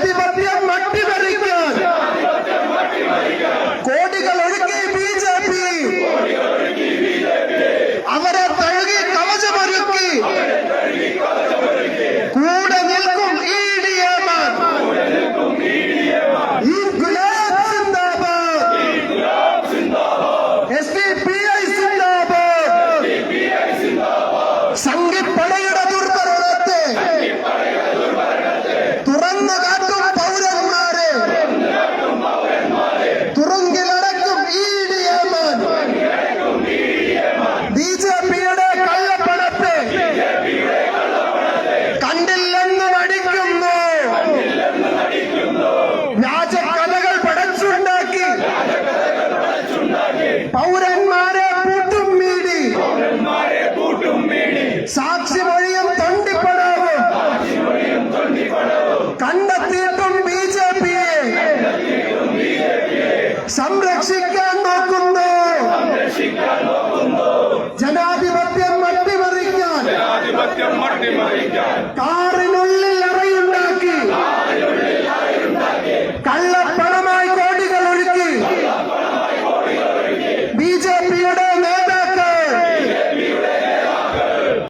Happy birthday! പൗരന്മാരെ പൂട്ടും മീടി. പൗരന്മാരെ പൂട്ടും മീടി. സാക്ഷി മൊഴിയും തൊണ്ടിപ്പടവും. കണ്ടെത്തിയിട്ടും ബി ജെ പിയെ. സംരക്ഷിക്കാൻ